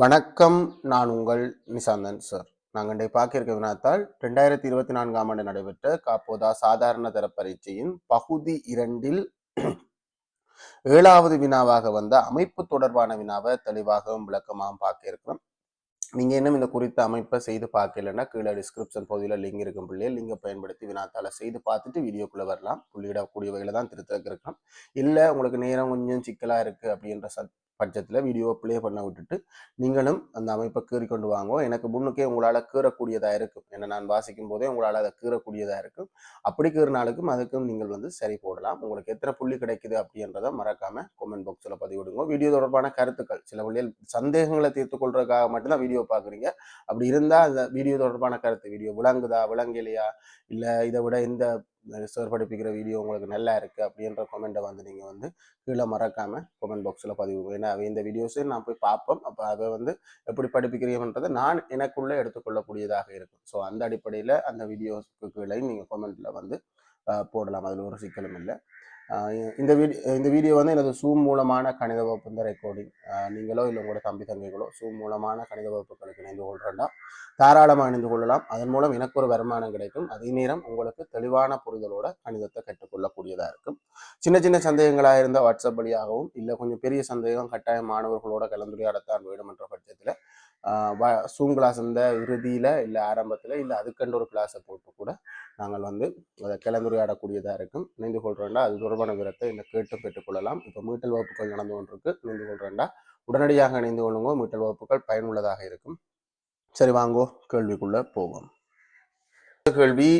வணக்கம் நான் உங்கள் நிசாந்தன் சார். நாங்கள் இன்றைய பார்க்கிருக்க வினாத்தால் ரெண்டாயிரத்தி இருபத்தி நான்காம் ஆண்டு நடைபெற்ற காப்போதா சாதாரண தர பரீட்சையின் பகுதி இரண்டில் ஏழாவது வினாவாக வந்த அமைப்பு தொடர்பான வினாவை தெளிவாகவும் விளக்கமாகவும் பார்க்க இருக்கிறோம். நீங்கள் இன்னும் இந்த குறித்த அமைப்பை செய்து பார்க்கலன்னா கீழே டிஸ்கிரிப்ஷன் பகுதியில் லிங்க் இருக்கும் பிள்ளையே. லிங்கை பயன்படுத்தி வினாத்தால் செய்து பார்த்துட்டு வீடியோக்குள்ளே வரலாம். புள்ளியிடக்கூடியவைகளை தான் திருத்த இருக்கலாம். இல்லை உங்களுக்கு நேரம் கொஞ்சம் சிக்கலாக இருக்குது அப்படின்ற சத் பட்சத்தில் வீடியோவை ப்ளே பண்ண விட்டுட்டு நீங்களும் அந்த அமைப்பை கீறி கொண்டு வாங்கோ. எனக்கு முன்னுக்கே உங்களால் கீறக்கூடியதாக இருக்கும். ஏன்னா நான் வாசிக்கும் போதே உங்களால் அதை கீறக்கூடியதாக இருக்கும். அப்படி கீறினாலுக்கும் அதுக்கும் நீங்கள் வந்து சரி போடலாம். உங்களுக்கு எத்தனை புள்ளி கிடைக்குது அப்படின்றத மறக்காம கமெண்ட் பாக்ஸில் பதிவிடுங்க. வீடியோ தொடர்பான கருத்துக்கள் சில வழியில் சந்தேகங்களை தீர்த்து கொள்றதுக்காக மட்டும்தான் வீடியோ பார்க்குறீங்க. அப்படி இருந்தால் அந்த வீடியோ தொடர்பான கருத்து வீடியோ விளங்குதா விளங்கலையா? இல்லை இதை விட இந்த சார் படிப்பிக்கிற வீடியோ உங்களுக்கு நல்லா இருக்குது அப்படின்ற கமெண்ட்டை வந்து நீங்கள் வந்து கீழே மறக்காமல் கமெண்ட் பாக்ஸில் பதிவு ஏன்னா இந்த வீடியோஸையும் நான் போய் பார்ப்போம். அப்போ அதை வந்து எப்படி படிப்பிக்கிறீங்கன்றதை நான் எனக்குள்ளே எடுத்துக்கொள்ளக்கூடியதாக இருக்கும். ஸோ அந்த அடிப்படையில் அந்த வீடியோஸ்க்கு கீழே நீங்கள் கமெண்ட்டில் வந்து போடலாம். அதில் ஒரு சிக்கலும் இல்லை. இந்த வீடியோ இந்த வீடியோ வந்து எனது சூம் மூலமான கணித வகுப்பு இந்த ரெக்கார்டிங் நீங்களோ இல்லை உங்களோட தம்பி தங்கைகளோ சூம் மூலமான கணித வகுப்புகளுக்கு இணைந்து கொள்கிறேன்டா தாராளமாக இணைந்து கொள்ளலாம். அதன் மூலம் எனக்கு ஒரு வருமானம் கிடைக்கும். அதே நேரம் உங்களுக்கு தெளிவான புரிதலோட கணிதத்தை கற்றுக்கொள்ளக்கூடியதாக இருக்கும். சின்ன சின்ன சந்தேகங்களாக இருந்தால் வாட்ஸ்அப் வழியாகவும் இல்லை கொஞ்சம் பெரிய சந்தேகம் கட்டாயம் மாணவர்களோட கலந்துரையாடத்தான் வேண்டும் என்ற பட்சத்தில் சூம் கிளாஸ் இந்த இறுதியில் இல்லை ஆரம்பத்தில் இல்லை அதுக்கண்டு ஒரு கிளாஸை போட்டு கூட நாங்கள் வந்து அதை கலந்துரையாடக்கூடியதாக இருக்கும். இணைந்து கொள்கிறோண்டா அது தொடர்பான விவரத்தை இந்த கேட்டு பெற்றுக்கொள்ளலாம் இப்போ மீட்டல் வகுப்புகள் நடந்து கொண்டிருக்கு. இணைந்து கொள்கிறேன்டா உடனடியாக இணைந்து கொள்ளுங்க. மீட்டல் வகுப்புகள் பயனுள்ளதாக இருக்கும். சரி வாங்கோ. கேள்விக்குள்ளே போவோம். கேள்வி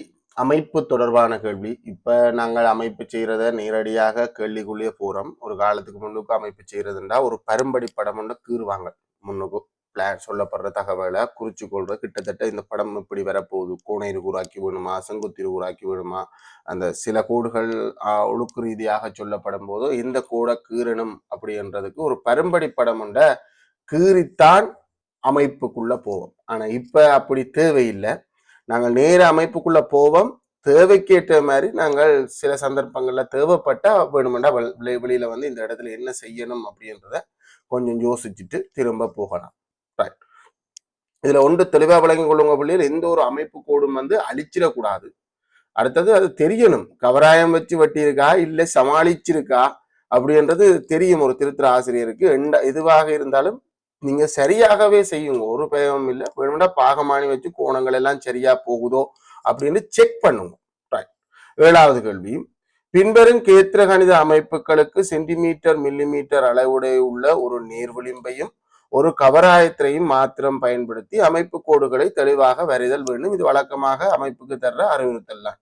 அமைப்பு தொடர்பான கேள்வி. இப்போ நாங்கள் அமைப்பு செய்கிறத நேரடியாக கேள்விக்குள்ளேயே போகிறோம் ஒரு காலத்துக்கு முன்னுக்கு அமைப்பு செய்கிறதுண்டா. ஒரு பரும்படி படம் ஒன்று கீறுவாங்க முன்னுக்கு. பிளான் சொல்லப்படுற தகவலை குறிச்சு கொள்ற கிட்டத்தட்ட இந்த படம் இப்படி வரப்போகுது? கோணை உருவாக்கி வேணுமா? செங்குத்து உருவாக்கி வேணுமா? அந்த சில கோடுகள் ஆஹ், ஒழுக்கு ரீதியாக சொல்லப்படும் போது இந்த கோடை கீறணும் அப்படின்றதுக்கு ஒரு பரும்படி படம் உண்ட கீறித்தான் அமைப்புக்குள்ள போவோம். ஆனா இப்ப அப்படி தேவையில்லை. நாங்கள் நேர அமைப்புக்குள்ள போவோம். தேவைக்கேற்ற மாதிரி நாங்கள் சில சந்தர்ப்பங்கள்ல தேவைப்பட்டா வேணுமெண்டா வெளியில வந்து இந்த இடத்துல என்ன செய்யணும் அப்படின்றத கொஞ்சம் யோசிச்சுட்டு திரும்ப போகலாம். ரைட் இதுல ஒன்று தெளிவா விளங்கி கொள்ளுங்க பிள்ளைகள் எந்த ஒரு அமைப்பு கோடும் வந்து அழிச்சிடக்கூடாது. அடுத்தது அது தெரியணும். கவராயம் வச்சு வெட்டியிருக்கா? இல்லை சமாளிச்சிருக்கா? அப்படின்றது தெரியும் ஒரு திருத்திர ஆசிரியருக்கு. எந்த எதுவாக இருந்தாலும் நீங்க சரியாகவே செய்யுங்க. ஒரு பயமும் இல்லை. வேணும்னா பாகமானி வச்சு கோணங்கள் எல்லாம் சரியா போகுதோ அப்படின்னு செக் பண்ணுங்க. ரைட் ஏழாவது கேள்வி. பின்வரும் கேத்திர கணித அமைப்புகளுக்கு சென்டிமீட்டர் மில்லிமீட்டர் அளவுடைய உள்ள ஒரு நேர்விளிம்பையும் ஒரு கவராயத்திரையும் மாத்திரம் பயன்படுத்தி அமைப்பு கோடுகளை தெளிவாக வரைதல் வேண்டும். இது வழக்கமாக அமைப்புக்கு தர்ற அறிவுறுத்தல் தான்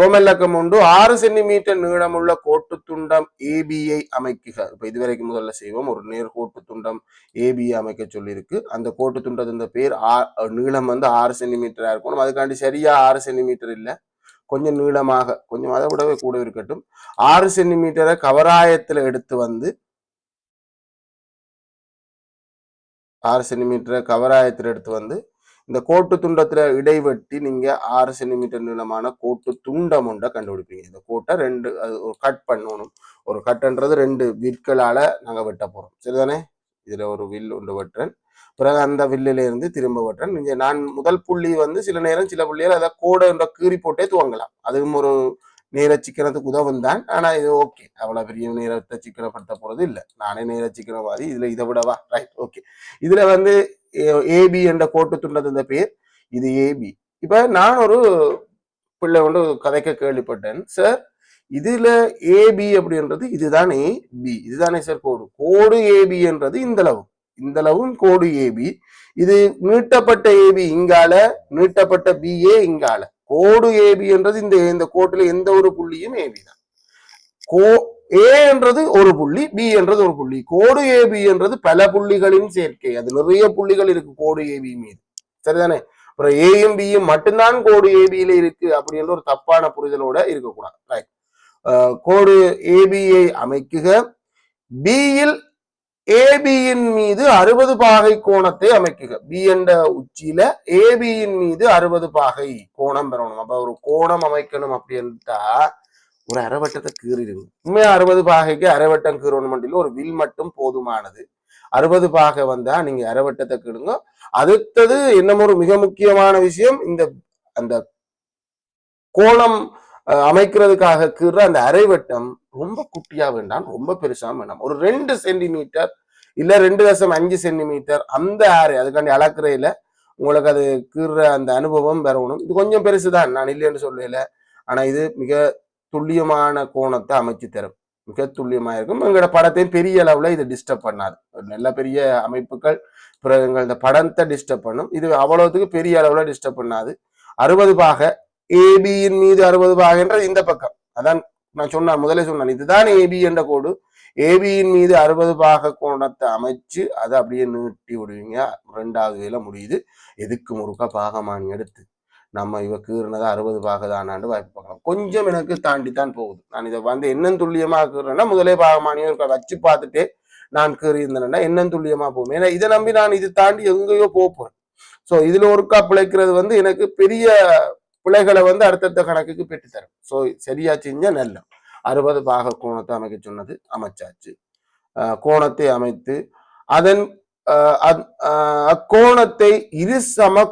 ரோமல்லக்கம் உண்டு. ஆறு சென்டிமீட்டர் நீளமுள்ள கோட்டு துண்டம் ஏபியை அமைக்குக. இப்போ இதுவரைக்கும் முதல்ல செய்வோம். ஒரு நேர் கோட்டு துண்டம் ஏபியை அமைக்க சொல்லியிருக்கு. அந்த கோட்டு துண்டத்தின் பேர் ஆ- நீளம் வந்து ஆறு சென்டிமீட்டராக இருக்கணும். அதுக்காண்டி சரியா ஆறு சென்டிமீட்டர் இல்லை. கொஞ்சம் நீளமாக கொஞ்சம் அதை விடவே கூட இருக்கட்டும். ஆறு சென்டிமீட்டரை கவராயத்தில் எடுத்து வந்து ஆறு சென்டிமீட்டர் கவராயத்தில் எடுத்து வந்து இந்த கோட்டு துண்டத்தில் இடைவெட்டி நீங்கள் ஆறு சென்டிமீட்டர் நீளமான கோட்டு துண்டம் ஒன்றை கண்டுபிடிப்பீங்க. இந்த கோட்டை ரெண்டு அது ஒரு கட் பண்ணணும். ஒரு கட்டுன்றது ரெண்டு விற்களால் நாங்கள் வெட்ட போகிறோம் சரிதானே? இதில் ஒரு வில் ஒன்று வெட்டுறேன். பிறகு அந்த வில்லிலேருந்து திரும்ப வெட்டுறேன். நீங்கள் நான் முதல் புள்ளி வந்து சில நேரம் சில புள்ளியால் அதை கோடை என்ற கீறி போட்டே துவங்கலாம். அதுவும் ஒரு நேர சிக்கனத்துக்கு உதவும் தான் ஆனா இது ஓகே அவ்வளவு பெரிய நேரத்தை சிக்கனப்படுத்த போறது இல்லை. நானே நேர சிக்கனவாதி இதுல இதை விடவா? ரைட் ஓகே இதுல வந்து ஏபி என்ற கோட்டு துண்டது இந்த பேர். இது ஏபி இப்ப நான் ஒரு பிள்ளை கொண்டு கதைக்க கேள்விப்பட்டேன். சார் இதுல ஏபி அப்படின்றது இதுதானே பி இதுதானே சார் கோடு. கோடு ஏபி என்றது இந்தளவு. இந்தளவும் கோடு ஏபி இது நீட்டப்பட்ட ஏபி இங்கால நீட்டப்பட்ட பிஏ இங்கால. கோடு ஏபி என்றது இந்த இந்த கோட்டில் எந்த ஒரு புள்ளியும் ஏபி தான். கோ ஏ என்றது ஒரு புள்ளி பி என்றது ஒரு புள்ளி. கோடு ஏபி என்றது பல புள்ளிகளின் சேர்க்கை. அது நிறைய புள்ளிகள் இருக்கு கோடு ஏபி மீது. சரிதானே? அப்புறம் ஏயும் பியும் மட்டும்தான் கோடு ஏபியில இருக்கு அப்படின்ற ஒரு தப்பான புரிதலோட இருக்கக்கூடாது. ரைட் கோடு ஏபியை அமைக்குக. பியில் ஏபியின் மீது அறுபது பாகை கோணத்தை அமைக்குக. பி என்ற உச்சியில ஏபியின் மீது அறுபது பாகை கோணம் பெறணும். அப்ப ஒரு கோணம் அமைக்கணும் அப்படின்ட்டா ஒரு அரைவட்டத்தை கீறிடுங்க. உண்மையா அறுபது பாகைக்கு அரைவட்டம் கீறணும் மண்டியில் ஒரு வில் மட்டும் போதுமானது. அறுபது பாகை வந்தா நீங்க அரைவட்டத்தை கீடுங்க அடுத்தது என்னமோ ஒரு மிக முக்கியமான விஷயம். இந்த அந்த கோணம் அமைக்கிறதுக்காக கீற அந்த அரைவட்டம் ரொம்ப குட்டியா வேண்டாம் ரொம்ப பெருசா வேண்டாம். ஒரு ரெண்டு சென்டிமீட்டர் இல்ல ரெண்டு தசம் அஞ்சு சென்டிமீட்டர் அந்த ஆறு அதுக்காண்டி அளக்குறையில உங்களுக்கு அது கீற அந்த அனுபவம் பெறணும். இது கொஞ்சம் பெருசு தான் நான் இல்லைன்னு சொல்லல. ஆனா இது மிக துல்லியமான கோணத்தை அமைச்சு தரும். மிக துல்லியமா இருக்கும். எங்களோட படத்தையும் பெரிய அளவுல இது டிஸ்டர்ப் பண்ணாது. நல்ல பெரிய அமைப்புகள் பிறகு எங்களோட இந்த படத்தை டிஸ்டர்ப் பண்ணும். இது அவ்வளவுக்கு பெரிய அளவுல டிஸ்டர்ப் பண்ணாது. அறுபது பாக ஏபியின் மீது அறுபது பாகன்றது இந்த பக்கம். அதான் நான் சொன்னேன் முதலே சொன்னேன். இதுதான் ஏபி என்ற கோடு. ஏபியின் மீது அறுபது பாக கோணத்தை அமைச்சு அதை அப்படியே நீட்டி விடுவீங்க. ரெண்டாவது வேலை முடியுது. எதுக்கு முறுக்கா பாகமானி எடுத்து? நம்ம இவ கீறினதா அறுபது பாக தானாண்டு வாய்ப்பு பார்க்கலாம். கொஞ்சம் எனக்கு தாண்டி தான் போகுது. நான் இதை வந்து என்னன்னு துல்லியமா கீறேன்னா முதலே பாகமானியும் இருக்க? வச்சு பார்த்துட்டு நான் கீறி இருந்தேன்னா என்னன்னு துல்லியமா போகும்? ஏன்னா இதை நம்பி நான் இது தாண்டி எங்கேயோ போக போறேன். ஸோ இதுல ஒருக்கா பிழைக்கிறது வந்து எனக்கு பெரிய பிழைகளை வந்து அடுத்தடுத்த கணக்குக்கு பெற்று தரும். ஸோ சரியா செஞ்சா நல்ல. அறுபது பாக கோணத்தை அமைக்க சொன்னது அமைச்சாச்சு. அஹ் கோணத்தை அமைத்து அதன் அஹ் இரு அஹ் அக்கோணத்தை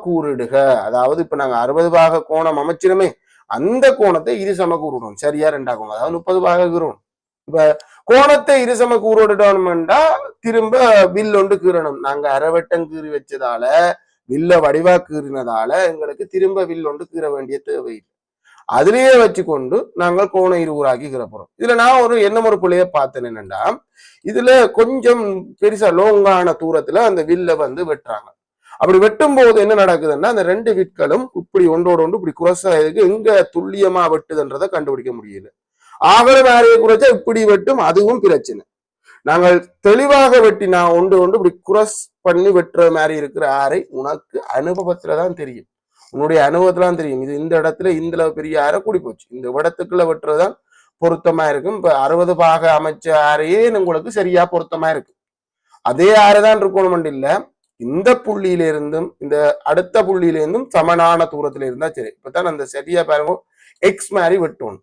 கூறிடுக அதாவது இப்ப நாங்க அறுபது பாக கோணம் அமைச்சிருமே அந்த கோணத்தை இரு சம கூறுடணும் சரியா ரெண்டா கோணம் அதாவது முப்பது பாக கூறணும் இப்ப கோணத்தை இரு சம கூறிடணும்டா திரும்ப வில் ஒன்று கீறணும். நாங்க அரைவட்டம் கீறி வச்சதால வில்ல வடிவா கீறினதால எங்களுக்கு திரும்ப வில் ஒன்று கீற வேண்டிய தேவை இல்லை. அதிலேயே வச்சுக்கொண்டு நாங்கள் கோண இருவராக்கி கீறப்போறோம். இதுல நான் ஒரு என்ன ஒரு பிள்ளைய பார்த்தேன் என்னன்னா இதுல கொஞ்சம் பெருசா லோங்கான தூரத்துல அந்த வில்ல வந்து வெட்டுறாங்க. அப்படி வெட்டும் போது என்ன நடக்குதுன்னா அந்த ரெண்டு விற்களும் இப்படி ஒன்றோடு ஒன்று இப்படி குறைசா இருக்கு எங்க துல்லியமா வெட்டுதுன்றதை கண்டுபிடிக்க முடியல. ஆகல ஆரையை குறைச்சா இப்படி வெட்டும் அதுவும் பிரச்சனை. நாங்கள் தெளிவாக வெட்டினா ஒன்று ஒன்று இப்படி குரஸ் பண்ணி வெட்டுற மாதிரி இருக்கிற ஆரை உனக்கு அனுபவத்துல தான் தெரியும். உன்னுடைய அனுபவத்துல தான் தெரியும். இது இந்த இடத்துல இந்த பெரிய ஆரை கூடி போச்சு இந்த இடத்துக்குள்ள வெட்டுறதுதான் பொருத்தமா இருக்கும். இப்ப அறுபது பாக அமைச்ச ஆரையே உங்களுக்கு சரியா பொருத்தமா இருக்கு அதே ஆறு தான் இருக்கணும் இல்ல. இந்த புள்ளியில இருந்தும் இந்த அடுத்த புள்ளியில இருந்தும் சமனான தூரத்துல இருந்தா சரி. இப்பதான் அந்த சரியா பாருங்க. எக்ஸ் மாதிரி வெட்டணும்.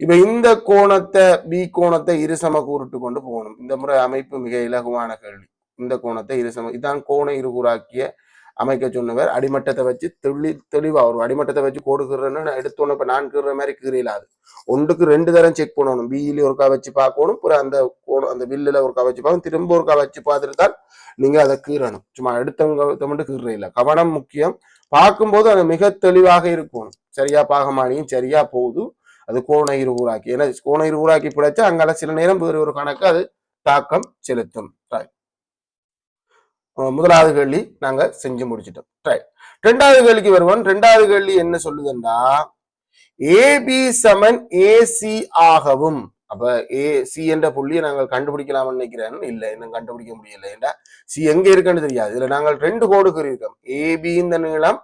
இப்ப இந்த கோணத்தை பி கோணத்தை இருசம கூறிட்டு கொண்டு போகணும். இந்த முறை அமைப்பு மிக இலகுவான கேள்வி. இந்த கோணத்தை இருசம இதான் கோண இருகூறாக்கிய அமைக்க சொன்னவர். அடிமட்டத்தை வச்சு தெளி தெளிவா ஒரு அடிமட்டத்தை வச்சு கோடுகிறேன்னு எடுத்தோன்னு இப்ப நான் கீற மாதிரி கீறிலாது ஒன்றுக்கு ரெண்டு தரம் செக் பண்ணணும். பிஇலி ஒருக்கா வச்சு பார்க்கணும். அப்புறம் அந்த கோணம் அந்த வில்லுல ஒருக்கா வச்சு பார்க்கணும். திரும்ப ஒருக்கா வச்சு பார்த்துட்டு தான் நீங்க அதை கீறணும். சும்மா எடுத்தவங்க மட்டும் கீற இல்லை. கவனம் முக்கியம். பார்க்கும்போது அது மிக தெளிவாக இருக்கணும் சரியா பாகமானியும் சரியா போகுது. அது கோண இருகூறாக்கி. ஏன்னா கோண இருகூறாக்கி பிழைச்சா அங்கால சில நேரம் வேறு ஒரு கணக்கு அது தாக்கம் செலுத்தும். முதலாவது கேள்வி நாங்க செஞ்சு முடிச்சிட்டோம். ரைட் ரெண்டாவது கேள்விக்கு வருவோம். ரெண்டாவது கேள்வி என்ன சொல்லுதுன்னா ஏபி சமன் ஏசி ஆகவும் அப்ப ஏ சி என்ற புள்ளியை நாங்கள் கண்டுபிடிக்கலாம்னு நினைக்கிறேன். இல்ல இன்னும் கண்டுபிடிக்க முடியல. ஏண்டா? சி எங்க இருக்குன்னு தெரியாது. இதுல நாங்கள் ரெண்டு கோடு இருக்கோம் ஏபி இந்த நீளம்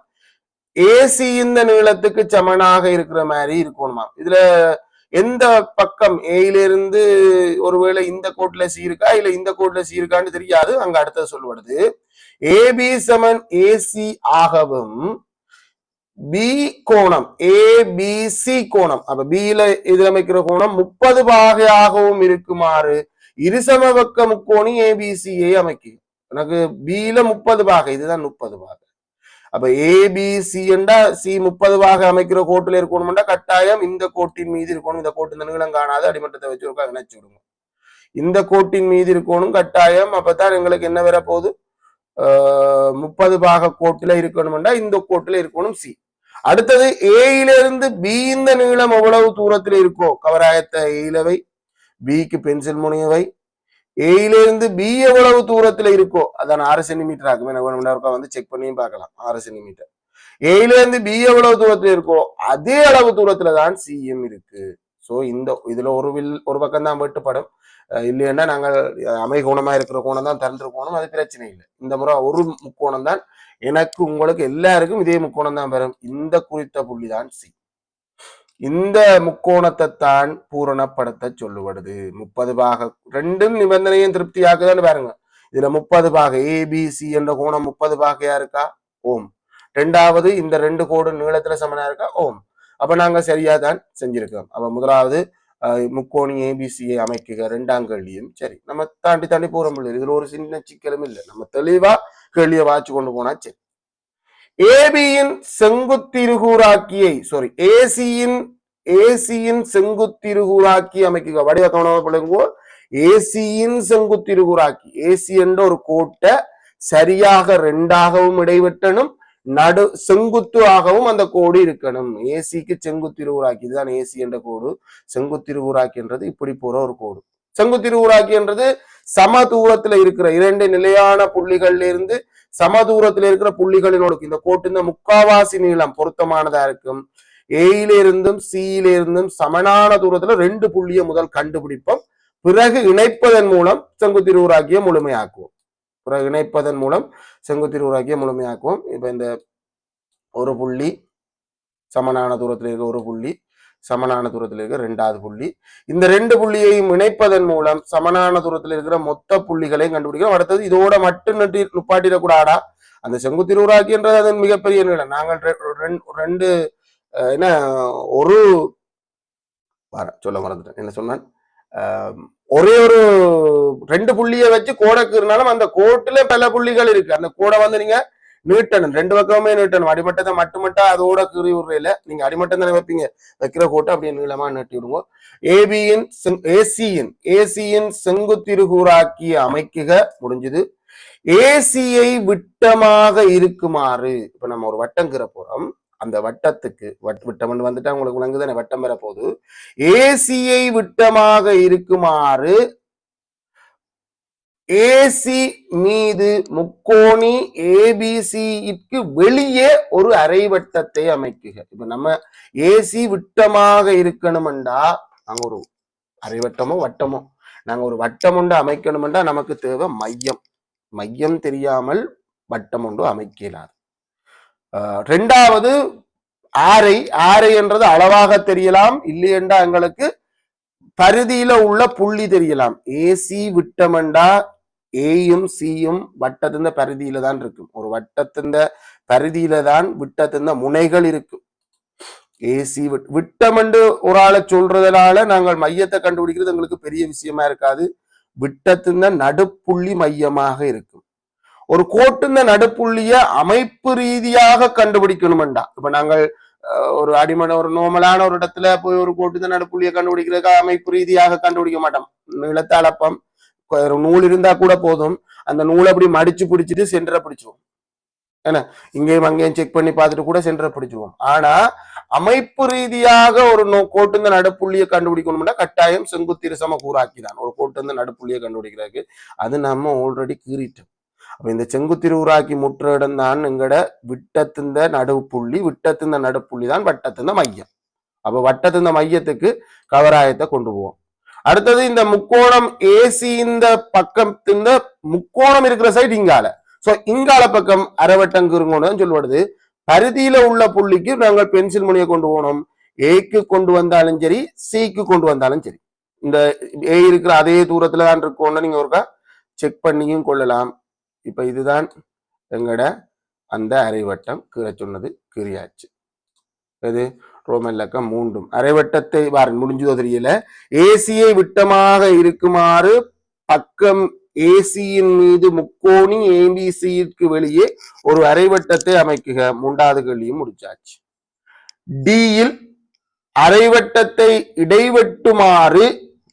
ஏசி இந்த நீளத்துக்கு சமனாக இருக்கிற மாதிரி இருக்கணுமா இதுல எந்த பக்கம் ஏயிலிருந்து இருந்து ஒருவேளை இந்த கோட்ல சி இருக்கா இல்ல இந்த கோட்ல சி இருக்கான்னு தெரியாது. அங்க அடுத்தது சொல்லுவது ஏபி சமன் ஏசி ஆகவும் பி கோணம் ஏபிசி கோணம். அப்ப பியில இதுல அமைக்கிற கோணம் முப்பது பாகையாகவும் இருக்குமாறு இருசமபக்க முக்கோணி ஏபிசியை அமைக்கும் எனக்கு பியில முப்பது பாகை இதுதான் முப்பது பாகை. அப்ப ஏபிசி என்றா சி முப்பதுவாக அமைக்கிற கோட்டுல இருக்கணும்டா கட்டாயம் இந்த கோட்டின் மீது இருக்கணும். இந்த கோட்டு இந்த நீளம் காணாத அடிமட்டத்தை வச்சு ஒரு இணைச்சு விடுங்க. இந்த கோட்டின் மீது இருக்கணும் கட்டாயம். அப்பதான் எங்களுக்கு என்ன வர போகுது ஆஹ் முப்பது பாக கோட்டுல இருக்கணும்டா இந்த கோட்டுல இருக்கணும் சி அடுத்தது ஏயிலிருந்து பி இந்த நீளம் எவ்வளவு தூரத்துல இருக்கோ? கவராயத்தை ஏயிலவை பிக்கு பென்சில் முனையவை ஏயில இருந்து பி எவ்வளவு தூரத்துல இருக்கோ அதான் ஆறு சென்டிமீட்டர் ஆகும் என்ன வந்து செக் பண்ணியும் பார்க்கலாம். ஆறு சென்டிமீட்டர் ஏயில இருந்து பி எவ்வளவு தூரத்துல இருக்கோ அதே அளவு தூரத்துல தான் சிஎம் இருக்கு. சோ இந்த இதுல ஒரு வில் ஒரு பக்கம் தான் வெட்டுப்படும். இல்லைன்னா நாங்கள் அமை கோணமா இருக்கிற கோணம் தான் திறந்திருக்கோணும் அது பிரச்சனை இல்லை. இந்த முறை ஒரு முக்கோணம் தான். எனக்கு உங்களுக்கு எல்லாருக்கும் இதே முக்கோணம் தான் பெறும் இந்த குறித்த புள்ளி தான் சி இந்த முக்கோணத்தை தான் பூரணப்படுத்த சொல்லுவது முப்பது பாக ரெண்டும் நிபந்தனையும் திருப்தியாக்குதான்னு பாருங்க. இதுல முப்பது பாகை ஏபிசி என்ற கோணம் முப்பது பாகையா இருக்கா? ஓம். ரெண்டாவது இந்த ரெண்டு கோடு நீளத்துல சமனா இருக்கா? ஓம். அப்ப நாங்க சரியா தான் செஞ்சிருக்கோம். அப்ப முதலாவது அஹ், முக்கோணி ஏபிசியை அமைக்குக ரெண்டாம் கேள்வியும் சரி. நம்ம தாண்டி தாண்டி போற முடியல இதுல ஒரு சின்ன சிக்கலும் இல்லை. நம்ம தெளிவா கேள்வியை வாச்சு கொண்டு போனா சரி. ஏபியின் செங்குத்திருகூராக்கியை சாரி ஏசியின் ஏசியின் செங்குத்திருகூராக்கி அமைக்குக. வடிவ கவனமா பிள்ளைங்கோ ஏசியின் செங்குத்திருகூராக்கி. ஏசி என்ற ஒரு கோட்டை சரியாக ரெண்டாகவும் இடைவெட்டணும் நடு செங்குத்து ஆகவும் அந்த கோடு இருக்கணும். ஏசிக்கு செங்குத்திருவுராக்கி இதுதான் ஏசி என்ற கோடு. செங்குத்திருவுராக்கின்றது இப்படி போற ஒரு கோடு. செங்குத்திருவுராக்கின்றது சம தூரத்துல இருக்கிற இரண்டு நிலையான புள்ளிகள்ல இருந்து சம தூரத்துல இருக்கிற புள்ளிகளினோடு இந்த கோட்டு முக்காவாசி நீளம் பொருத்தமானதா இருக்கும். ஏயிலிருந்தும் இருந்தும் இருந்தும் சமனான தூரத்துல ரெண்டு புள்ளியை முதல் கண்டுபிடிப்போம். பிறகு இணைப்பதன் மூலம் செங்குத்திருவுராக்கிய முழுமையாக்குவோம். பிறகு இணைப்பதன் மூலம் செங்குத்திரூராக்கிய முழுமையாக்குவோம். இப்ப இந்த ஒரு புள்ளி சமனான தூரத்தில் இருக்க ஒரு புள்ளி சமனான தூரத்தில் இருக்கிற ரெண்டாவது புள்ளி. இந்த ரெண்டு புள்ளியையும் இணைப்பதன் மூலம் சமனான தூரத்தில் இருக்கிற மொத்த புள்ளிகளையும் கண்டுபிடிக்கிறோம். அடுத்தது இதோட மட்டும் நட்டி நுப்பாட்டிடக்கூடாடா அந்த செங்குத்திருவுராக்கின்றது அதன் மிகப்பெரிய நிலை. நாங்கள் ரெண்டு- ரெண்டு என்ன ஒரு வர சொல்ல மறந்துட்டேன். என்ன சொன்னான்? ஆஹ், ஒரே ஒரு ரெண்டு புள்ளியை வச்சு கோடை கீறினாலும் அந்த கோட்டுல பல புள்ளிகள் இருக்கு. அந்த கோடை வந்து நீங்க நியூட்டன் ரெண்டு பக்கமுமே நியூட்டன் அடிமட்டத்தை மட்டுமட்டா அதோட அதோட கீறி இல்லை நீங்க அடிமட்டம் தானே வைப்பீங்க? வைக்கிற கோட்டை அப்படியே நீளமா நீட்டி விடுங்க. ஏபியின் ஏசியின் ஏசியின் செங்குத்திருகூராக்கிய அமைக்குக. முடிஞ்சது. ஏசியை விட்டமாக இருக்குமாறு. இப்ப நம்ம ஒரு வட்டம் கீற போறோம். அந்த வட்டத்துக்கு வட் விட்டம் வந்துட்டா உங்களுக்கு விளங்குதானே வட்டம் பெற போது ஏசியை விட்டமாக இருக்குமாறு ஏசி மீது முக்கோணி ஏபிசிக்கு வெளியே ஒரு அரைவட்டத்தை அமைக்குக. இப்ப நம்ம ஏசி விட்டமாக இருக்கணும்டா நாங்க ஒரு அரைவட்டமோ வட்டமோ நாங்க ஒரு வட்டம் ஒன்று அமைக்கணும்டா நமக்கு தேவை மையம். மையம் தெரியாமல் வட்டம் ஒன்று அமைக்கலாது. ரெண்டாவது ஆரை ஆரை என்றது அளவாக தெரியலாம் இல்லையென்றா எங்களுக்கு பரிதியில உள்ள புள்ளி தெரியலாம். ஏசி விட்டமண்டா ஏயும் சியும் வட்டத்தின் பரிதியில தான் இருக்கும். ஒரு வட்டத்தின் பரிதியில தான் விட்டத்தின் முனைகள் இருக்கும். ஏசி விட்டமண்டு ஒரு ஆளை சொல்றதுனால நாங்கள் மையத்தை கண்டுபிடிக்கிறது எங்களுக்கு பெரிய விஷயமா இருக்காது. விட்டத்தின் நடுப்புள்ளி மையமாக இருக்கும். ஒரு கோட்டுந்த நடுப்புள்ளிய அமைப்பு ரீதியாக கண்டுபிடிக்கணும்டா இப்ப நாங்கள் அஹ், ஒரு அடிமனை ஒரு நோமலான ஒரு இடத்துல போய் ஒரு கோட்டுந்த நடுப்புள்ளியை கண்டுபிடிக்கிறதுக்கு அமைப்பு ரீதியாக கண்டுபிடிக்க மாட்டோம். நிலத்தளப்பம் நூல் இருந்தா கூட போதும். அந்த நூலை அப்படி மடிச்சு பிடிச்சிட்டு சென்டரை பிடிச்சிருவோம். என்ன இங்கேயும் அங்கேயும் செக் பண்ணி பார்த்துட்டு கூட சென்டரை பிடிச்சிருவோம். ஆனா அமைப்பு ரீதியாக ஒரு நோ கோட்டுந்த நடுப்புள்ளியை கண்டுபிடிக்கணும்னா கட்டாயம் செங்குத்திரு சம கூறாக்கி தான் ஒரு கோட்டுந்த நடுப்புள்ளியை கண்டுபிடிக்கிறதுக்கு அது நம்ம ஆல்ரெடி கீறிட்டோம். அப்ப இந்த செங்குத்திரு ஊராக்கி முற்ற இடம் தான் எங்கட விட்டத்திந்த நடுப்புள்ளி விட்டத்திந்த நடுப்புள்ளி தான் வட்டத்திந்த மையம். அப்ப வட்டத்திந்த மையத்துக்கு கவராயத்தை கொண்டு போவோம். அடுத்தது இந்த முக்கோணம் ஏசி இந்த பக்கம் இந்த முக்கோணம் இருக்கிற சைடு இங்கால. சோ இங்கால பக்கம் அரைவட்டம் குறுங்கோணம் சொல்லுவது பரிதியில உள்ள புள்ளிக்கு நாங்கள் பென்சில் முனையை கொண்டு போகணும். ஏக்கு கொண்டு வந்தாலும் சரி சிக்கு கொண்டு வந்தாலும் சரி. இந்த ஏ இருக்கிற அதே தூரத்துல தான் இருக்கோம்னு நீங்க ஒருக்கா செக் பண்ணியும் கொள்ளலாம். இப்ப இதுதான் எங்கட அந்த அரைவட்டம். கீரை சொன்னது கீரியாச்சு. இது ரோமன் இலக்கம் மூன்றும். அரைவட்டத்தை வார முடிஞ்சதோ தெரியல. ஏசியை விட்டமாக இருக்குமாறு பக்கம் ஏசியின் மீது முக்கோணி ஏபிசிக்கு வெளியே ஒரு அரைவட்டத்தை அமைக்குக. மூன்றாவது கேள்வியும் முடிச்சாச்சு. டியில் அரைவட்டத்தை இடைவெட்டுமாறு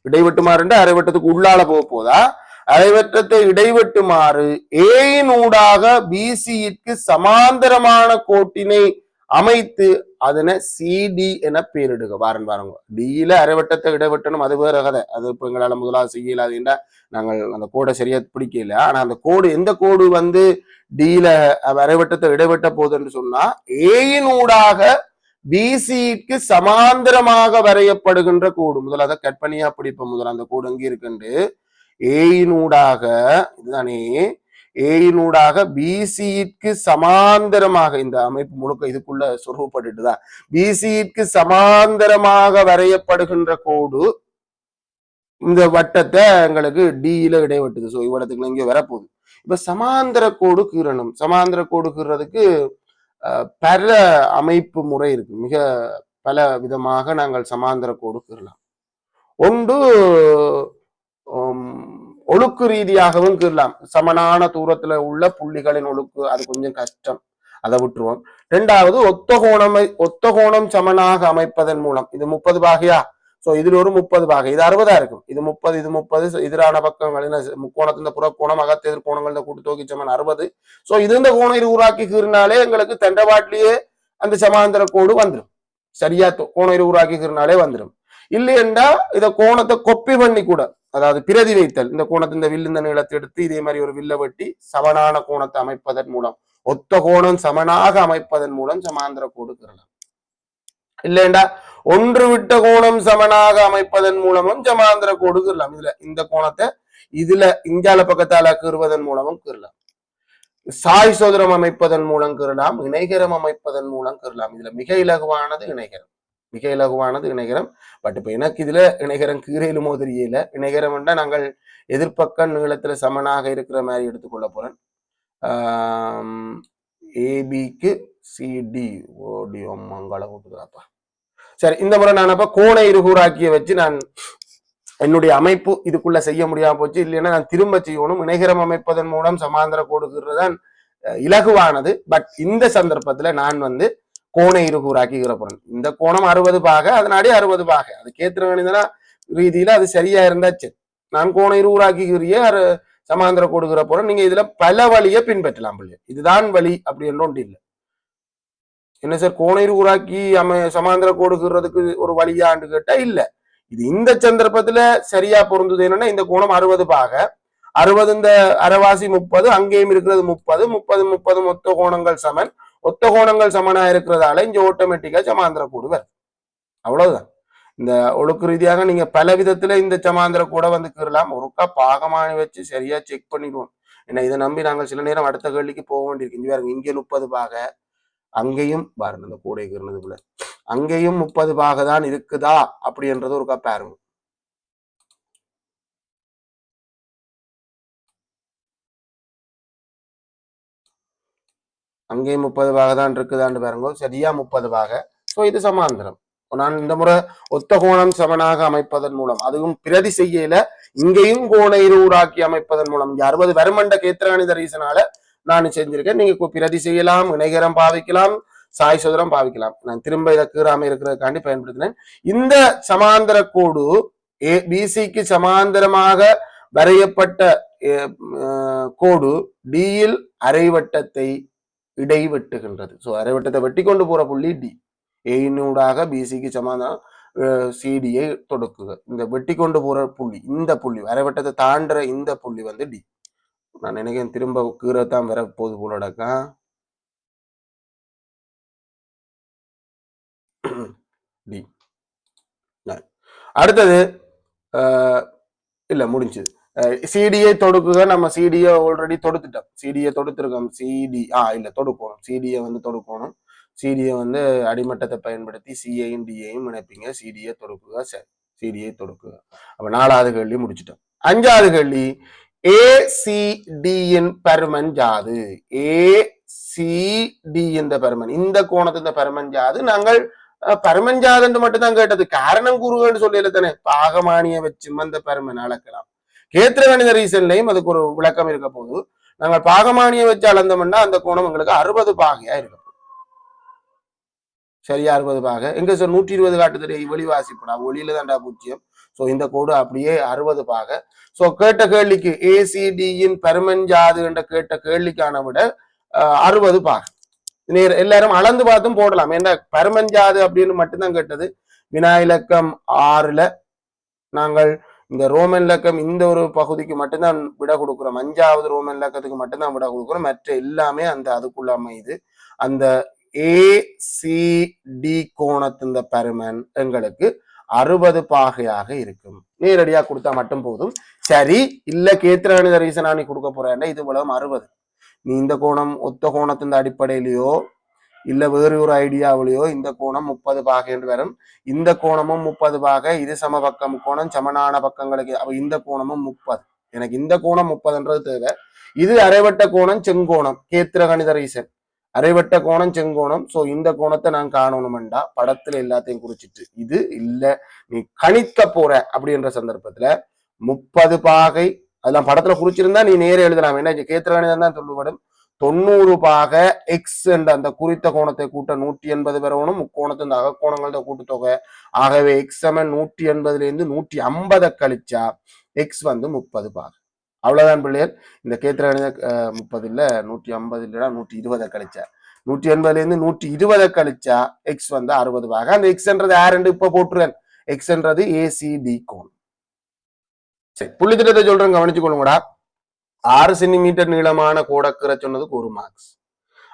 இடைவெட்டுமாறுன்ற அரைவட்டத்துக்கு உள்ளால போக போதா? அரைவட்டத்தை இடைவெட்டுமாறு ஏயின் ஊடாக பிசியிற்கு சமாந்தரமான கோட்டினை அமைத்து அதனை சிடி என பேரிடுங்க வாரன் வாரங்க டியில அரைவட்டத்தை இடைவெட்டணும் அது வேற கதை. அது இப்ப எங்களால முதலாவது செய்யலாதுன்னா நாங்கள் அந்த கோடை சரியா பிடிக்கல. ஆனா அந்த கோடு எந்த கோடு வந்து டியில அரைவட்டத்தை இடைவெட்ட போகுதுன்னு சொன்னா ஏயின் ஊடாக பிசிக்கு சமாந்தரமாக வரையப்படுகின்ற கோடு. முதல்ல அதை கற்பனையா பிடிப்போம். முதல்ல அந்த கோடு அங்கே இருக்குண்டு ஏயினூடாக இதுதானே? ஏயினூடாக பிசியிற்கு சமாந்தரமாக இந்த அமைப்பு முழுக்க இதுக்குள்ள சொருகப்பட்டுட்டு தான் பிசியிற்கு சமாந்தரமாக வரையப்படுகின்ற கோடு இந்த வட்டத்தை எங்களுக்கு டியில இடைவெட்டுது ஸோ இவ்வளத்துக்குள்ள இங்கே வரப்போகுது. இப்ப சமாந்தர கோடு கீறணும். சமாந்தர கோடு கீறதுக்கு பல அமைப்பு முறை இருக்கு. மிக பல விதமாக நாங்கள் சமாந்தர கோடு கீறலாம். ஒன்று உம், ஒழுக்கு ரீதியாகவும் கீறலாம். சமனான தூரத்துல உள்ள புள்ளிகளின் ஒழுக்கு அது கொஞ்சம் கஷ்டம். அதை விட்டுருவோம். ரெண்டாவது ஒத்தகோணமை ஒத்தகோணம் சமனாக அமைப்பதன் மூலம். இது முப்பது பாகையா? சோ இதுல ஒரு முப்பது பாகை. இது அறுபதா இருக்கும். இது முப்பது இது முப்பது எதிரான பக்கங்கள் முக்கோணத்தின் புற கோணம் அகத்த எதிர் கோணங்கள் இந்த கூட்டு தோக்கி சமன் அறுபது. சோ இது இந்த கோணம் இரு உருவாக்கி கீறினாலே எங்களுக்கு தண்டவாட்டிலேயே அந்த சமாந்தர கோடு வந்துடும் சரியா? கோணம் இரு உருவாக்கி கீறினாலே வந்துடும் இல்லையென்றா இத கோணத்தை கொப்பி பண்ணி கூட. அதாவது பிரதி வைத்தல். இந்த கோணத்தை இந்த வில்லு இந்த நீளத்தை எடுத்து இதே மாதிரி ஒரு வில்ல வெட்டி சமனான கோணத்தை அமைப்பதன் மூலம் ஒத்த கோணம் சமனாக அமைப்பதன் மூலம் சமாந்திர கோடு கீறலாம் இல்லைண்டா ஒன்று விட்ட கோணம் சமனாக அமைப்பதன் மூலமும் சமாந்திர கோடு கீறலாம் இதுல இந்த கோணத்தை இதுல இஞ்சால பக்கத்தால கீறுவதன் மூலமும் கீறலாம். சாய் சோதரம் அமைப்பதன் மூலம் கீறலாம். இணைகரம் அமைப்பதன் மூலம் கீறலாம். இதுல மிக இலகுவானது இணைகரம். மிக இலகுவானது இணைகரம். பட் இப்போ எனக்கு இதில் இணைகரம் கீரையிலுமோ தெரியல. இணைகரம் என்றா நாங்கள் எதிர்ப்பக்க நீளத்தில் சமனாக இருக்கிற மாதிரி எடுத்துக்கொள்ள போகிறேன் ஏபிக்கு சிடி ஓடி மங்கள கூட்டுக்கிறாப்பா சரி இந்த முறை நான் அப்போ கோண இருகூறாக்கிய வச்சு நான் என்னுடைய அமைப்பு இதுக்குள்ள செய்ய முடியாம போச்சு. இல்லைன்னா நான் திரும்ப செய்யணும். இணைகரம் அமைப்பதன் மூலம் சமாந்தர கோடுகிறது தான் இலகுவானது. பட் இந்த சந்தர்ப்பத்தில் நான் வந்து கோண இருகூறாக்கி போறேன் இந்த கோணம் அறுபது பாக அதனாடி அறுபது பாக. அது கேத்திர கணிதனா ரீதியில அது சரியா இருந்தாச்சு. நான் கோண இருகூறாக்கிக்கிறிய அரு கொடுக்கிற கோடுகிற போறேன் நீங்க இதுல பல வழியை பின்பற்றலாம் பிள்ளை இதுதான் வழி அப்படின்னு ஒன்று இல்லை. என்ன சார் கோண இருகூறாக்கி அம சமாந்திர கொடுக்கிறதுக்கு ஒரு வழியாண்டு கேட்டா இல்ல. இது இந்த சந்தர்ப்பத்துல சரியா பொருந்தது என்னன்னா இந்த கோணம் அறுபது பாக. அறுபது இந்த அரைவாசி முப்பது அங்கேயும் இருக்கிறது முப்பது. முப்பது முப்பது மொத்த கோணங்கள் சமன். ஒத்த கோணங்கள் சமனா இருக்கிறதால இங்க ஆட்டோமேட்டிக்கா சமாந்திர கூடு வருது. அவ்வளவுதான். இந்த ஒழுக்கு ரீதியாக நீங்க பல விதத்துல இந்த சமாந்திர கூட வந்து கீறலாம். ஒருக்கா பாகமான வச்சு சரியா செக் பண்ணிடுவோம். ஏன்னா இதை நம்பி நாங்கள் சில நேரம் அடுத்த கேள்விக்கு போக வேண்டியிருக்கு. பாருங்க இங்க முப்பது பாக. அங்கேயும் பாருங்க இந்த கூடை போல. அங்கேயும் முப்பது பாக தான் இருக்குதா அப்படின்றது ஒருக்கா பாருங்க. அங்கேயும் முப்பது பாக தான் இருக்குதான்னு பாருங்க. சரியா முப்பது பாக ஸோ இது சமாந்தரம். நான் இந்த முறை ஒத்த கோணம் சமனாக அமைப்பதன் மூலம் அதுவும் பிரதி செய்யல இங்கேயும் கோண இருவுராக்கி அமைப்பதன் மூலம் இங்க அறுபது வருமண்ட கேத்திரகணித ரீசனால நான் செஞ்சிருக்கேன். நீங்க பிரதி செய்யலாம் இணைகரம் பாவிக்கலாம் சாய் சுதரம் பாவிக்கலாம். நான் திரும்ப இதை கீறாம இருக்கிறதுக்காண்டி பயன்படுத்தினேன். இந்த சமாந்தர கோடு ஏ பிசிக்கு சமாந்தரமாக வரையப்பட்ட கோடு டியில் அரைவட்டத்தை இடைவெட்டுகின்றது. ஸோ அரைவட்டத்தை வெட்டி கொண்டு போற புள்ளி டி ஏயினூடாக பிசிக்கு சமாதானம் சிடியை தொடுக்குக. இந்த வெட்டி கொண்டு போற புள்ளி இந்த புள்ளி அரைவட்டத்தை தாண்டுற இந்த புள்ளி வந்து டி நான் நினைக்கிறேன் திரும்ப கீழத்தான் வர போது போலடக்கா டி அடுத்தது இல்லை இல்ல முடிஞ்சது. சிடியை தொடுக்குக. நம்ம சிடியை ஆல்ரெடி தொடுத்துட்டோம். சிடியை தொடுத்துருக்கோம். சிடி ஆ இல்ல தொடுக்கணும் சிடியை வந்து தொடுக்கணும் சிடியை வந்து அடிமட்டத்தை பயன்படுத்தி சிஐயும் டிஐயும் இணைப்பீங்க. சிடியை தொடுக்குக சரி சிடியை தொடுக்குக. அப்ப நாலாவது கேள்வி முடிச்சிட்டோம். அஞ்சாவது கேள்வி ஏசிடியின் பருமன் ஜாது ஏசிடி இந்த பருமன். இந்த கோணத்து இந்த பருமன் ஜாது நாங்கள் பருமன் ஜாதுன்னு மட்டும் தான் கேட்டது. காரணம் கூறுகள்னு சொல்லல தானே. பாகமானிய வச்சு அந்த பருமன் அளக்கலாம். கேத்திர கணித ரீசன்லையும் அதுக்கு ஒரு விளக்கம் இருக்க போது நாங்கள் பாகமானியை வச்சு அளந்தோம்னா அந்த கோணம் எங்களுக்கு அறுபது பாகையா இருக்கும் சரியா அறுபது பாகை. எங்க சார் நூற்றி இருபது காட்டுது ஒளி வாசிப்படா. ஒளியில தான்டா பூஜ்ஜியம். சோ இந்த கோடு அப்படியே அறுபது பாகை. சோ கேட்ட கேள்விக்கு ஏசிடியின் பருமன் ஜாது என்ற கேட்ட கேள்விக்கான விட அறுபது பாகை. நேர் எல்லாரும் அளந்து பார்த்தும் போடலாம். ஏன்னா ஜாது அப்படின்னு மட்டும்தான் கேட்டது. வினா இலக்கம் ஆறுல நாங்கள் இந்த ரோமன் இலக்கம் இந்த ஒரு பகுதிக்கு மட்டும்தான் விட கொடுக்குறோம். அஞ்சாவது ரோமன் இலக்கத்துக்கு மட்டும்தான் விட கொடுக்குறோம். மற்ற எல்லாமே அந்த அதுக்குள்ள அமையுது. அந்த ஏசிடி கோணத்தின் பருமன் எங்களுக்கு அறுபது பாகையாக இருக்கும். நேரடியா கொடுத்தா மட்டும் போதும். சரி இல்ல கேத்திரகணித ரீசனா நீ கொடுக்க போறேன்னா இது உலகம் அறுபது. நீ இந்த கோணம் ஒத்த கோணத்தின் அடிப்படையிலயோ இல்ல வேறு ஒரு ஐடியாவிலையோ இந்த கோணம் முப்பது பாகை என்று வரும். இந்த கோணமும் முப்பது பாகை இது சம பக்கம் கோணம் சமனான பக்கங்களுக்கு அப்ப இந்த கோணமும் முப்பது. எனக்கு இந்த கோணம் முப்பதுன்றது தேவை. இது அரைவட்ட கோணம் செங்கோணம் கேத்திர கணித ரீசன் அரைவட்ட கோணம் செங்கோணம். சோ இந்த கோணத்தை நான் காணணுமெண்டா படத்துல எல்லாத்தையும் குறிச்சிட்டு இது இல்ல நீ கணிக்க போற அப்படின்ற சந்தர்ப்பத்துல முப்பது பாகை அதெல்லாம் படத்துல குறிச்சிருந்தா நீ நேரே எழுதலாம். என்ன கேத்திர கணிதம் தான் சொல்லப்படும். தொண்ணூறு பாக எக்ஸ் என்ற அந்த குறித்த கோணத்தை கூட்ட நூற்றி எண்பது பெறவனும் முக்கோணத்து இந்த அகக்கோணங்களோட கூட்டுத்தொகை. ஆகவே எக்ஸ் சமன் நூற்றி எண்பதுல இருந்து நூற்றி ஐம்பதை கழிச்சா எக்ஸ் வந்து முப்பது பாக அவ்வளவுதான் பிள்ளையர் இந்த கேத்திர கணித முப்பது இல்லை நூற்றி ஐம்பது இல்லடா நூற்றி இருபதை கழிச்சா நூற்றி எண்பதுல இருந்து நூற்றி இருபதை கழிச்சா எக்ஸ் வந்து அறுபது பாக அந்த எக்ஸ்ன்றது யாருன்னு இப்ப போட்டுருவேன் எக்ஸ்ன்றது ஏசிடி கோணம். சரி புள்ளி திட்டத்தை சொல்றேன் கவனிச்சு கொள்ளுங்கடா ஆறு சென்டிமீட்டர் நீளமான கோடக்கரை சொன்னதுக்கு ஒரு மார்க்ஸ்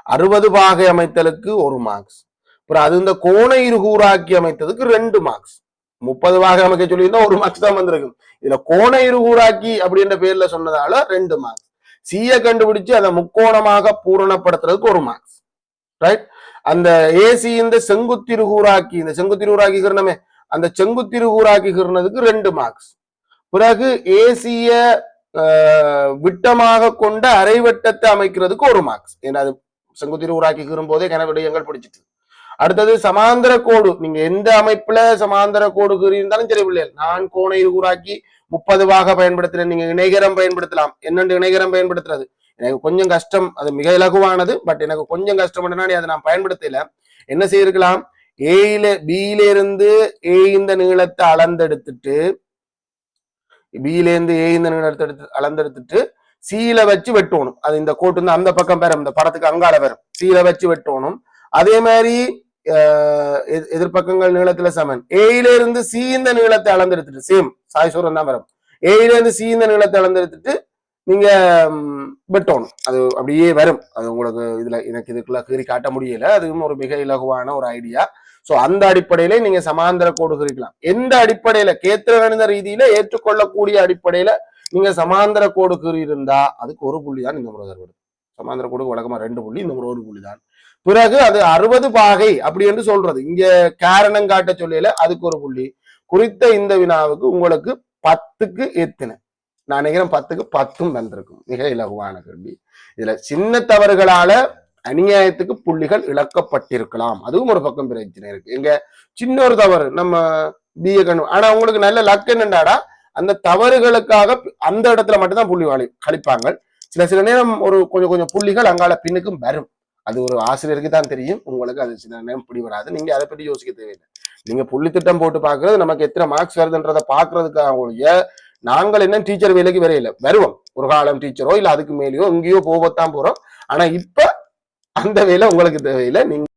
அறுபது பாகை அமைத்தலுக்கு ஒரு மார்க்ஸ் அப்புறம் அது இந்த கோண இருகூறாக்கி அமைத்ததுக்கு ரெண்டு மார்க்ஸ் முப்பது பாகை அமைக்க சொல்லியிருந்தா ஒரு மார்க்ஸ் தான் வந்திருக்கும். இதுல கோண இருகூறாக்கி அப்படின்ற பேர்ல சொன்னதால ரெண்டு மார்க்ஸ் சிய கண்டுபிடிச்சு அதை முக்கோணமாக பூரணப்படுத்துறதுக்கு ஒரு மார்க்ஸ் ரைட் அந்த ஏசி இந்த செங்குத்திருகூறாக்கி இந்த செங்குத்திருகூறாக்கிக்கிறனமே அந்த செங்குத்திருகூறாக்கிக்கிறதுக்கு ரெண்டு மார்க்ஸ் பிறகு ஏசிய விட்டமாக கொண்ட அரைவட்டத்தை அமைக்கிறதுக்கு ஒரு மார்க்ஸ் ஏன்னா அது செங்குத்திரி உருவாக்கிக்கிற போதே கன விடயங்கள் பிடிச்சிட்டு. அடுத்தது சமாந்தர கோடு. நீங்க எந்த அமைப்புல சமாந்தர கோடு இருந்தாலும் சரி நான் கோணை உராக்கி முப்பது வாக நீங்க இணைகரம் பயன்படுத்தலாம். என்னென்று இணைகரம் பயன்படுத்துறது? எனக்கு கொஞ்சம் கஷ்டம். அது மிக இலகுவானது. பட் எனக்கு கொஞ்சம் கஷ்டம் அதை நான் பயன்படுத்தல. என்ன செய்யிருக்கலாம் ஏயில பியில இருந்து ஏ இந்த நீளத்தை அளந்தெடுத்துட்டு பியிலேருந்து ஏ இந்த நீளத்தை எடுத்து அளந்தெடுத்துட்டு சீல வச்சு வெட்டணும் அது இந்த கோட்டு வந்து அந்த பக்கம் பெறும் இந்த படத்துக்கு அங்கால வரும் சீல வச்சு வெட்டணும் அதே மாதிரி எதிர்- எதிர்பக்கங்கள் நீளத்துல சமன். ஏயில இருந்து சி இந்த நீளத்தை அளந்தெடுத்துட்டு சேம் சாய் சூரன் தான் வரும். ஏயில இருந்து சி இந்த நீளத்தை அளந்தெடுத்துட்டு நீங்க வெட்டணும். அது அப்படியே வரும். அது உங்களுக்கு இதுல எனக்கு இதுக்குள்ள கீறி காட்ட முடியல. அதுவும் ஒரு மிக இலகுவான ஒரு ஐடியா. சோ அந்த அடிப்படையில நீங்க சமாந்தர கோடு குறிக்கலாம் எந்த அடிப்படையில? கேத்திர ரீதியில ஏற்றுக்கொள்ளக்கூடிய அடிப்படையில நீங்க சமாந்தர கோடு கீறி இருந்தா அதுக்கு ஒரு புள்ளி தான் இந்த முறை வருது சமாந்தர கோடு வழக்கமா ரெண்டு புள்ளி இந்த முறை ஒரு புள்ளி தான் பிறகு அது அறுபது பாகை அப்படி என்று சொல்றது. இங்க காரணம் காட்ட சொல்லல அதுக்கு ஒரு புள்ளி. குறித்த இந்த வினாவுக்கு உங்களுக்கு பத்துக்கு எத்தனை? நான் நினைக்கிறேன் பத்துக்கு பத்தும் வந்திருக்கும் மிக இலகுவான கேள்வி. இதுல சின்ன தவறுகளால அநியாயத்துக்கு புள்ளிகள் இழக்கப்பட்டிருக்கலாம். அதுவும் ஒரு பக்கம் பிரச்சனை இருக்கு. எங்க சின்ன ஒரு தவறு நம்ம பிஏ கண் ஆனா உங்களுக்கு நல்ல லக் என்னண்டாடா அந்த தவறுகளுக்காக அந்த இடத்துல மட்டும்தான் புள்ளி வாழி கழிப்பாங்க. சில சில நேரம் ஒரு கொஞ்சம் கொஞ்சம் புள்ளிகள் அங்கால பின்னுக்கும் வரும். அது ஒரு ஆசிரியருக்கு தான் தெரியும். உங்களுக்கு அது சில நேரம் பிடி வராது. நீங்க அதை பற்றி யோசிக்க தேவையில்லை. நீங்க புள்ளி திட்டம் போட்டு பாக்குறது நமக்கு எத்தனை மார்க்ஸ் வருதுன்றதை பாக்குறதுக்காக ஒழிய நாங்கள் என்ன டீச்சர் வேலைக்கு வரையில வருவோம். ஒரு காலம் டீச்சரோ இல்ல அதுக்கு மேலேயோ எங்கேயோ போகத்தான் போறோம். ஆனா இப்ப அந்த வேலை உங்களுக்கு தேவையில்லை. நீங்க